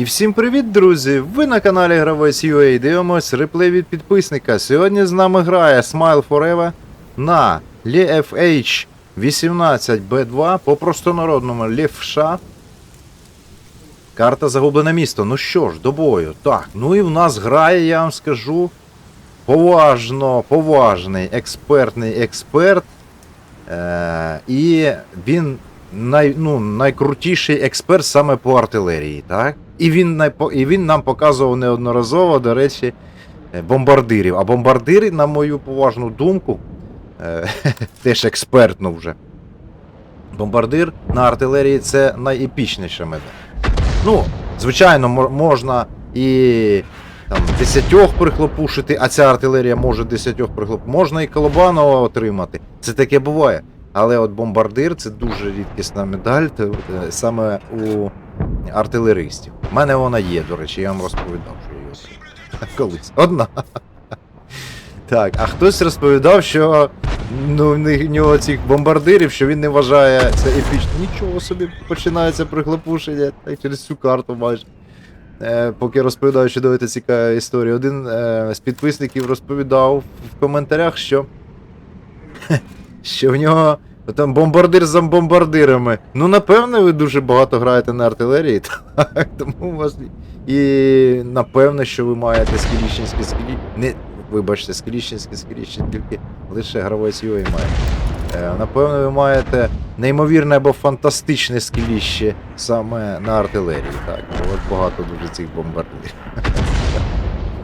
І всім привіт, друзі! Ви на каналі Гравець UA дивимось реплей від підписника. Сьогодні з нами грає Smile Forever на LFH 18B2 по простонародному лівша. Карта Загублене місто. Ну що ж, до бою. Так, ну і в нас грає, я вам скажу, поважно, поважний експертний експерт. Е, і він най, ну, найкрутіший експерт саме по артилерії, так? І він, і він нам показував неодноразово, до речі, е, бомбардирів. А бомбардири, на мою поважну думку, е, теж експертно вже. Бомбардир на артилерії це найепічніша мета. Ну, звичайно, можна і там, десятьох прихлопушити, а ця артилерія може десятьох прихлопушити. Можна і Колобанова отримати. Це таке буває. Але от бомбардир це дуже рідкісна медаль е, саме у артилеристів. У мене вона є, до речі, я вам розповідав, що її колись. Одна. Так, а хтось розповідав, що ну, в нього цих бомбардирів, що він не вважає це епічно. Нічого собі починається прихлопушення так, через цю карту майже. Е, поки розповідаю, що дивити цікава історія. Один е, з підписників розповідав в коментарях, що, що в нього там бомбардир за бомбардирами. Ну, напевне, ви дуже багато граєте на артилерії, так, тому у вас і напевне, що ви маєте скіліщенські скілі. Не, вибачте, скіліщенські скіліщен тільки лише гравець UA має. Е, напевно, ви маєте неймовірне або фантастичне скіліще саме на артилерії. Так, от багато дуже цих бомбардирів.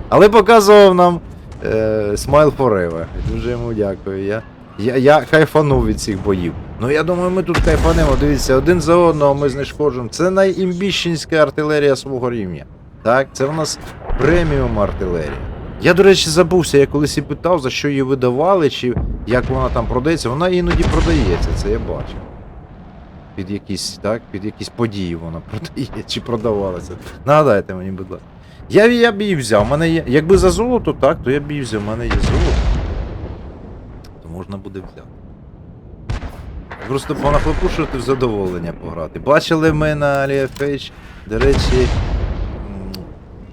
Але показував нам е, Smile Forever. Дуже йому дякую. Я, я, я кайфанув від цих боїв. Ну я думаю, ми тут кайфанемо. Дивіться, один за одного ми знешкоджуємо. Це найімбіщенська артилерія свого рівня. Так, це в нас преміум артилерія. Я, до речі, забувся, я колись і питав, за що її видавали, чи як вона там продається. Вона іноді продається, це я бачив. Під якісь, так, під якісь події вона продає чи продавалася. Нагадайте мені, будь ласка. Я, я б її взяв, в мене є. Якби за золото, так, то я б її взяв, в мене є золото. Можна буде взяти. Просто понахлопушувати в задоволення пограти. Бачили ми на AliFH, до речі.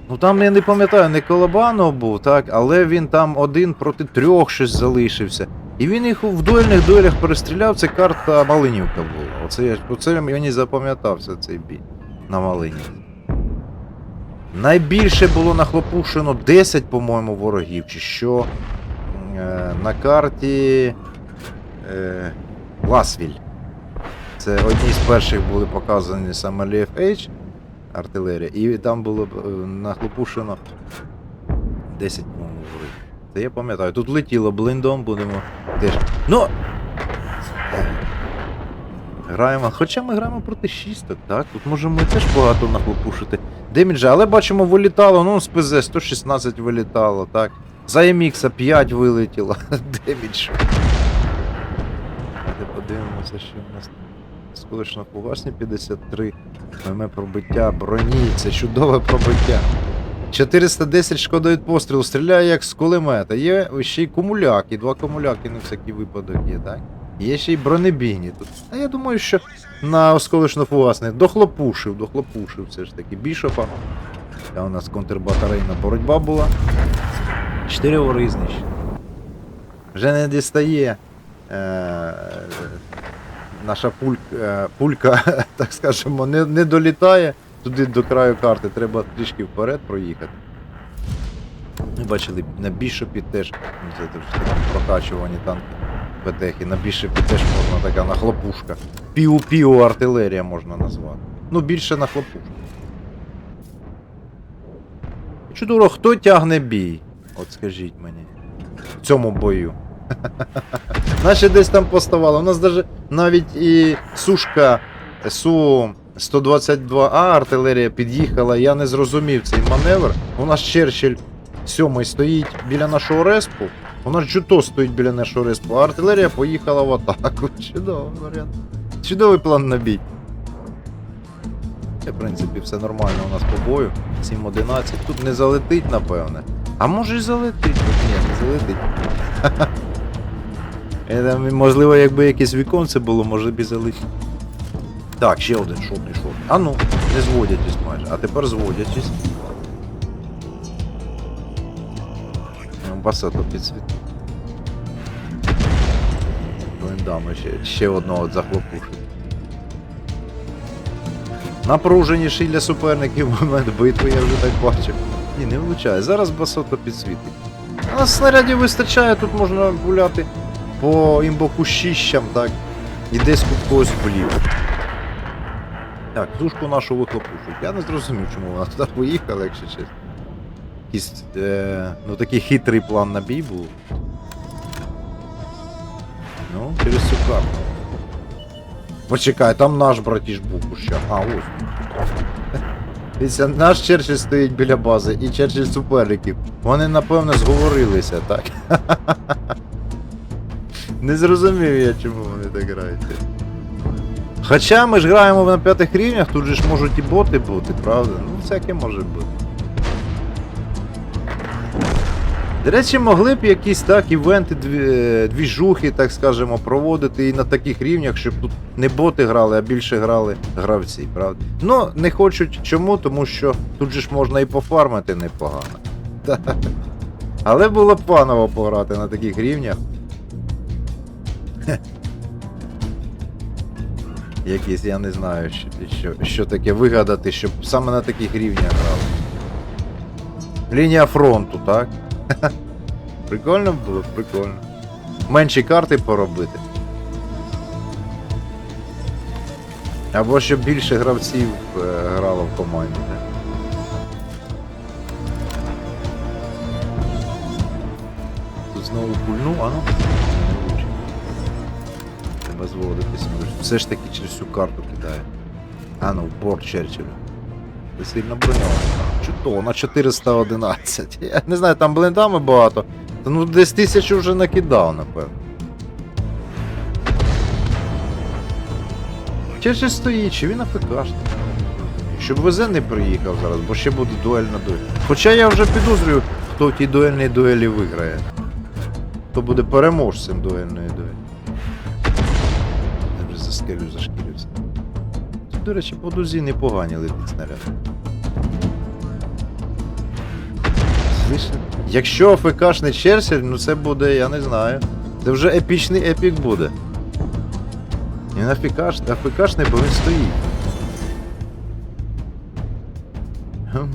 Ну там я не пам'ятаю, не Колобанов був, так, але він там один проти трьох щось залишився. І він їх в дуельних дуелях перестріляв, це карта Малинівка була. Оце, оце мені запам'ятався цей бій на Малинівці. Найбільше було нахлопушено 10, по-моєму, ворогів, чи що на карті е, Ласвіль. Це одні з перших були показані саме LFH артилерія, і там було е, нахлопушено 10, по-моєму. Це я пам'ятаю. Тут летіло блиндом, будемо теж. Ну. е, Граємо. Хоча ми граємо проти шісток, так? Тут можемо теж багато нахлопушити. Деміджа, але бачимо, вилітало, ну, з ПЗ 116 вилітало, так. За MX 5 вилетіло. Демідж. Подивимося, що в нас сколишно фугасні 53. ММ пробиття, броні, це чудове пробиття. 410 шкода від пострілу, стріляє як з кулемета. Є ще й кумуляки, два кумуляки на всякий випадок є, так? Є ще й бронебійні тут. А я думаю, що на осколочно фугасний дохлопушив, дохлопушив все ж таки бішопа. Та у нас контрбатарейна боротьба була. Чотири вори знищені. Вже не дістає е, наша пульк, е, пулька, так скажемо, не, не долітає туди до краю карти. Треба трішки вперед проїхати. Ми бачили на бішопі теж ну, це прокачувані танки ПТХи. На бішопі теж можна така нахлопушка. Піу-піу артилерія можна назвати. Ну, більше нахлопушка. Чудово, хто тягне бій? От скажіть мені. В цьому бою. Наші десь там поставали. У нас даже навіть і сушка Су 122А артилерія під'їхала. Я не зрозумів цей маневр. У нас Черчилль сьомий стоїть біля нашого респу. У нас Джуто стоїть біля нашого респу, а артилерія поїхала в атаку. Чудовий варіант. Чудовий план на бій. В принципі, все нормально у нас по бою. 7-11. Тут не залетить, напевне. А може і залетить. Ні, не залетить. Можливо, якби якесь віконце було, може б і залетить. Так, ще один шотний шот. А ну, не зводячись майже. А тепер зводячись. Ну, Басето підсвіт. Блиндами ще, ще одного захлопушить. Напруженіший для суперників момент битви, я вже так бачив. Ні, не влучає. Зараз басото підсвітить. А снарядів вистачає, тут можна гуляти по імбокущищам, так. І десь тут когось вліво. Так, тушку нашу вихлопушуть. Я не зрозумів, чому вона туди поїхала, якщо чесно. Якийсь, е, ну такий хитрий план на бій був. Ну, через цю карту. Почекай, там наш братіж був у кущах. А, ось. Дивіться, наш Черчилль стоїть біля бази і Черчилль суперників. Вони, напевно, зговорилися, так? Не зрозумів я, чому вони так грають. Хоча ми ж граємо на п'ятих рівнях, тут же ж можуть і боти бути, правда? Ну, всяке може бути. До речі, могли б якісь так івенти, дві- двіжухи, так скажемо, проводити і на таких рівнях, щоб тут не боти грали, а більше грали гравці, правда? Ну, не хочуть чому, тому що тут же ж можна і пофармити непогано. Так. Але було б паново пограти на таких рівнях. Якісь, я не знаю, що, що, що таке вигадати, щоб саме на таких рівнях грали. Лінія фронту, так? Прикольно було, прикольно. Менші карти поробити. Або щоб більше гравців е, грало в команді. Тут знову пульну, а ну. Треба зводитись. Все ж таки через всю карту кидає. А ну, борт Черчиллю. Ти сильно броньований. Чудово, на 411. Я не знаю, там блиндами багато. Та ну десь тисячу вже накидав, напевно. Черчилль стоїть, чи він АФКшний? Щоб ВЗ не приїхав зараз, бо ще буде дуель на дуель. Хоча я вже підозрюю, хто в тій дуельній дуелі виграє. Хто буде переможцем дуельної дуелі. Я вже заскелю, зашкілився. До речі, по дузі непогані летить снаряд. Якщо АФКшний Черчилль, ну це буде, я не знаю. Це вже епічний епік буде. І Він АФКшний, АФКшний, бо він стоїть.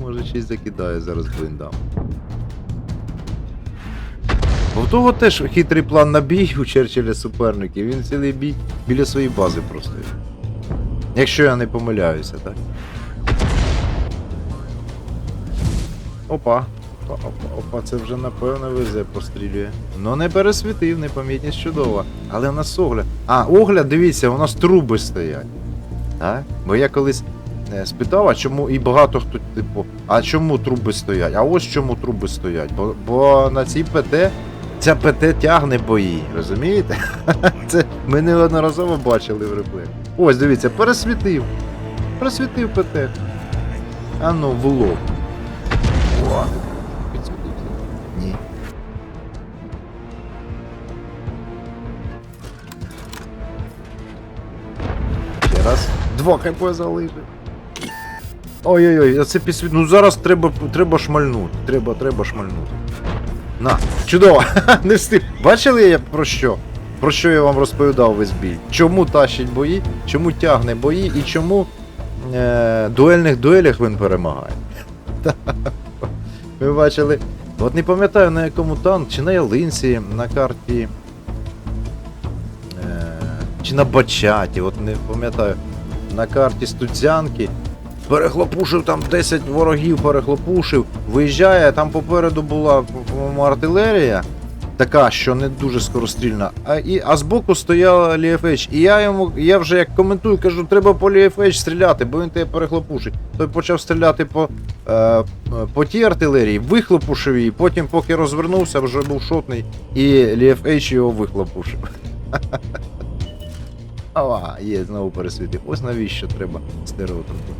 Може щось закидає зараз блиндам. Бо в того теж хитрий план на бій у Черчилля суперників. Він цілий бій біля своєї бази просто. Якщо я не помиляюся, так? Опа. Опа, опа, опа, це вже напевно везе пострілює. Ну не пересвітив, непомітність чудова. Але в нас огляд. А, огляд, дивіться, у нас труби стоять. Так? Бо я колись е, спитав, а чому і багато хто, типу, а чому труби стоять? А ось чому труби стоять. Бо, бо на цій ПТ ця ПТ тягне бої, розумієте? Це ми неодноразово бачили в реплеї. Ось, дивіться, пересвітив. Пересвітив ПТ. А ну, в лоб. О, підсвітився. Ні. Ще раз. Два хп залишив. Ой-ой-ой, це підсвіт. Ну зараз треба, треба шмальнути. Треба, треба шмальнути. На, чудово! Не встиг. Бачили я про що? Про що я вам розповідав весь бій? Чому тащить бої, чому тягне бої і чому е, дуельних дуелях він перемагає. Ви бачили. От не пам'ятаю на якому танк, чи на ялинці, на карті. Е, чи на бачаті, от не пам'ятаю. На карті студзянки. Перехлопушив там 10 ворогів, перехлопушив, виїжджає, там попереду була по-моєму, артилерія, така, що не дуже скорострільна, а, і, а збоку стояла Ліфеч. І я йому, я вже як коментую, кажу, треба по Ліфеч стріляти, бо він тебе перехлопушить. Той почав стріляти по, е, по тій артилерії, вихлопушив її, потім, поки розвернувся, вже був шотний, і Ліфеч його вихлопушив. Ава, є, знову пересвітив. Ось навіщо треба стереотипи.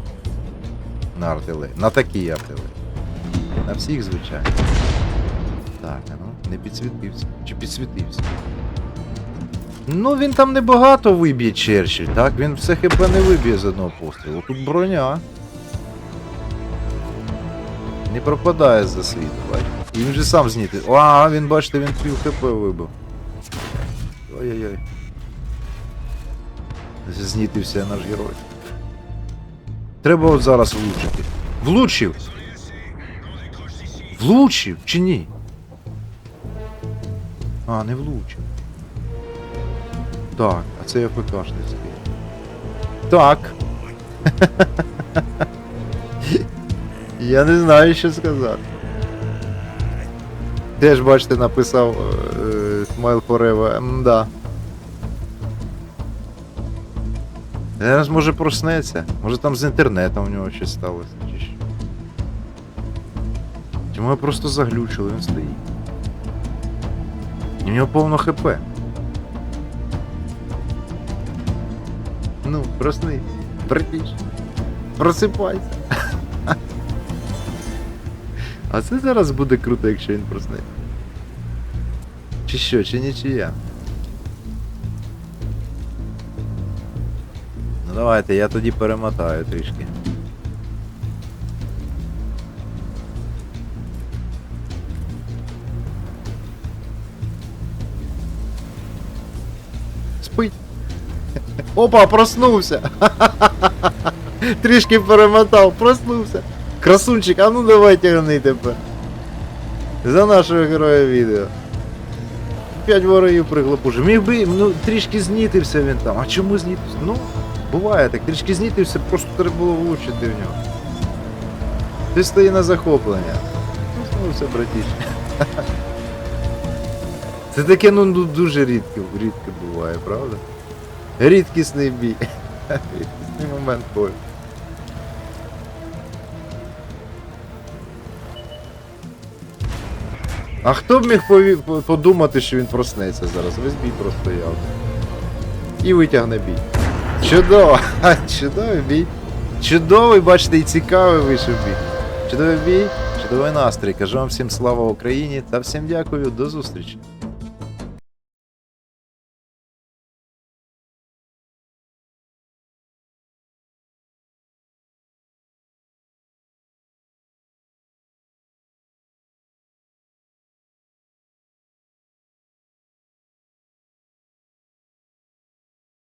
На артилерії. На такій артилерії. На всіх, звичайно. Так, ну, не підсвітився. Чи підсвітився? Ну він там небагато виб'є Черчилль, так? Він все хп не виб'є з одного пострілу. Тут броня. Не пропадає за світу, бачите. І він же сам зніти. А, він, бачите, він пів хп вибив. Ой-ой-ой. Знітився наш герой. Треба от зараз влучити. Влучив! Влучив чи ні? А, не влучив. Так, а це я ФКшницький. Так. Я не знаю, що сказати. Теж, бачите, написав е, е, Smile Forever. Мда. Зараз може проснеться. Може там з інтернетом у нього щось сталося. Чи що. Чи ми просто заглючили, він стоїть. І в нього повно хп. Ну, проснись. Братіш. Просипайся. А це зараз буде круто, якщо він проснеться. Чи що, чи нічия? Ну давайте, я тоді перемотаю трішки. Спить. Опа, проснувся. Трішки перемотав, проснувся. Красунчик, а ну давай тягни тепер. За нашого героя відео. П'ять ворогів приглопужив. Міг би, ну трішки знітився він там. А чому знітився? Ну, буває так, трішки знітився, просто треба було влучити в нього. Ти стоїть на захоплення. Проснувся, братіч. Це таке ну ну, дуже рідко, рідко буває, правда? Рідкісний бій. Рідкісний момент бою. А хто б міг подумати, що він проснеться зараз? Весь бій простояв. І витягне бій. Чудово! Чудовий бій. Чудовий, бачите, і цікавий вийшов бій. Чудовий бій, чудовий настрій. Кажу вам всім слава Україні та всім дякую, до зустрічі.